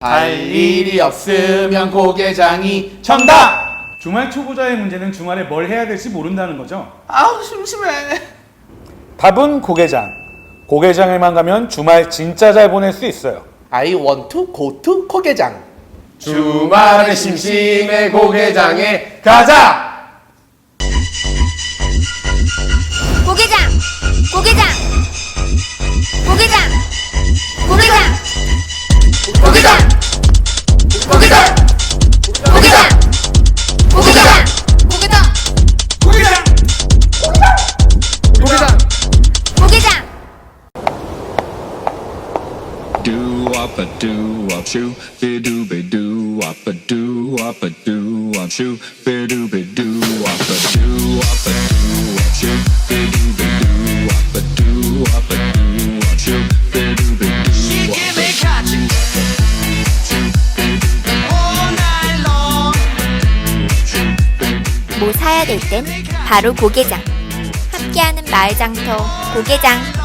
할 일이 없으면 고개장이 정답! 주말 초보자의 문제는 주말에 뭘 해야 될지 모른다는 거죠. 아우 심심해 답은 고개장. 고개장에만 가면 주말 진짜 잘 보낼 수 있어요. I want to go to 고개장 주말에 심심해 고개장에 가자! Do up a do up shoo be do be do up a do up a do up shoo be do be do up a do up a do up shoo be do be do up a do up a do up shoo be do be do up a 뭐 사야 될 땐 바로 고개장 함께하는 마을 장터 고개장